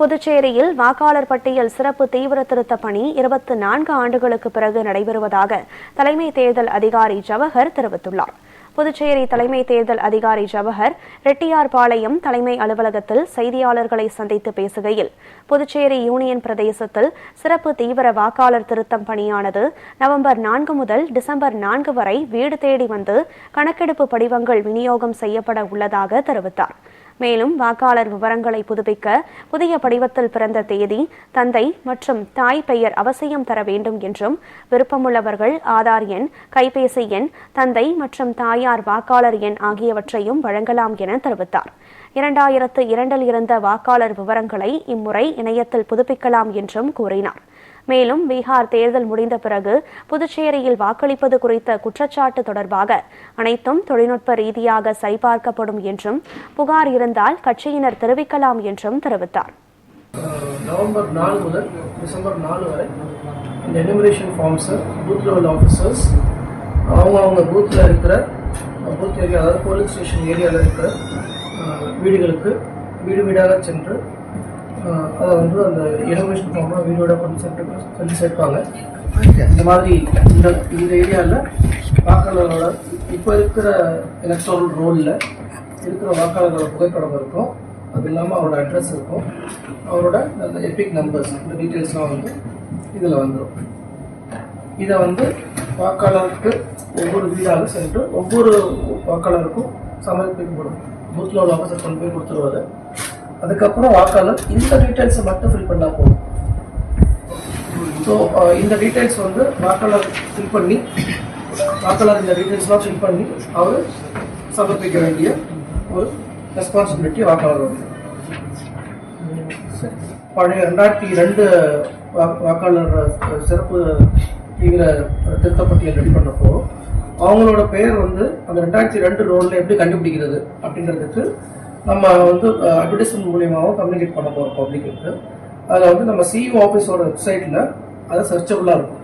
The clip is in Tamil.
புதுச்சேரியில் வாக்காளர் பட்டியல் சிறப்பு தீவிர திருத்த பணி இருபத்தி நான்கு ஆண்டுகளுக்கு பிறகு நடைபெறுவதாக தலைமை தேர்தல் அதிகாரி ஜவஹர் தெரிவித்துள்ளார். புதுச்சேரி தலைமை தேர்தல் அதிகாரி ஜவஹர் ரெட்டியார்பாளையம் தலைமை அலுவலகத்தில் செய்தியாளர்களை சந்தித்து பேசுகையில் புதுச்சேரி யூனியன் பிரதேசத்தில் சிறப்பு தீவிர வாக்காளர் திருத்தம் பணியானது நவம்பர் நான்கு முதல் டிசம்பர் நான்கு வரை வீடு தேடி வந்து கணக்கெடுப்பு படிவங்கள் விநியோகம் செய்யப்பட உள்ளதாக தெரிவித்தார். மேலும் வாக்காளர் விவரங்களை புதுப்பிக்க புதிய படிவத்தில் பிறந்த தேதி தந்தை மற்றும் தாய் பெயர் அவசியம் தர வேண்டும் என்றும் விருப்பமுள்ளவர்கள் ஆதார் எண் கைபேசி எண் தந்தை மற்றும் தாயார் வாக்காளர் எண் ஆகியவற்றையும் வழங்கலாம் என தெரிவித்தார். இரண்டாயிரத்து இரண்டில் இருந்த வாக்காளர் விவரங்களை இம்முறை இணையத்தில் புதுப்பிக்கலாம் என்றும் கூறினார். மேலும் பீகார் தேர்தல் முடிந்த பிறகு புதுச்சேரியில் வாக்களிப்பது குறித்த குற்றச்சாட்டு தொடர்பாக அனைத்தும் தொழில்நுட்ப ரீதியாக சரிபார்க்கப்படும் என்றும் புகார் இருந்தால் கட்சியினர் தெரிவிக்கலாம் என்றும் தெரிவித்தார். நவம்பர் நாலு முதல் டிசம்பர் நாலு வரை இந்த எனிமரேஷன் ஃபார்ம்ஸை பூத் லெவல் ஆஃபீஸர்ஸ் அவங்க அவங்க பூத்தில் இருக்கிற பூத் ஏரியா அதாவது போலீஸ் ஸ்டேஷன் ஏரியாவில் இருக்கிற வீடுகளுக்கு வீடு வீடாக சென்று அதை வந்து அந்த எனிமரேஷன் ஃபார்மை வீடு கொண்டு சொல்லி சேர்ப்பாங்க இந்த மாதிரி இந்த இந்த ஏரியாவில் வாக்காளர்களோட இப்போ இருக்கிற எலக்ட்ரல் ரோலில் இருக்கிற வாக்காளர்களோட புகைப்படம் இருக்கும் அது இல்லாமல் அவரோட அட்ரஸ் இருக்கும். அவரோட அந்த எபிக் நம்பர்ஸ் இந்த டீட்டெயில்ஸ்லாம் வந்து இதில் வந்துடும் இதை வந்து வாக்காளருக்கு ஒவ்வொரு வீடாக சென்று ஒவ்வொரு வாக்காளருக்கும் சமர்ப்பிக்கப்படும் பூத்தில் உள்ள ஆஃபீஸர் கொண்டு போய் கொடுத்துருவாரு அதுக்கப்புறம் வாக்காளர் இந்த டீட்டெயில்ஸை மட்டும் ஃபில் பண்ணால் போதும். ஸோ இந்த டீட்டெயில்ஸ் வந்து வாக்காளர் ஃபில் பண்ணி வாக்காளர் இந்த டீட்டெயில்ஸ்லாம் ஃபில் பண்ணி அவர் சமர்ப்பிக்க வேண்டிய ஒரு ரெஸ்பான்சிபிலிட்டி வாக்காளர் வந்து. பழைய ரெண்டாயிரத்தி ரெண்டு வா- வாக்காளர் சிறப்பு தீவிர திருத்தப்பட்டியல் ரெடி பண்ணப்போ அவங்களோட பெயர் வந்து அந்த ரெண்டாயிரத்தி ரெண்டு ரோலில் எப்படி கண்டுபிடிக்கிறது அப்படின்றதுக்கு நம்ம வந்து அட்வர்டைஸ்மெண்ட் மூலியமாகவும் கம்யூனிகேட் பண்ண போகிறோம் பப்ளிக்கு அதில் வந்து நம்ம சிஇஓ ஆஃபீஸோட வெப்சைட்டில் அது சர்ச்சபுளாக இருக்கும்.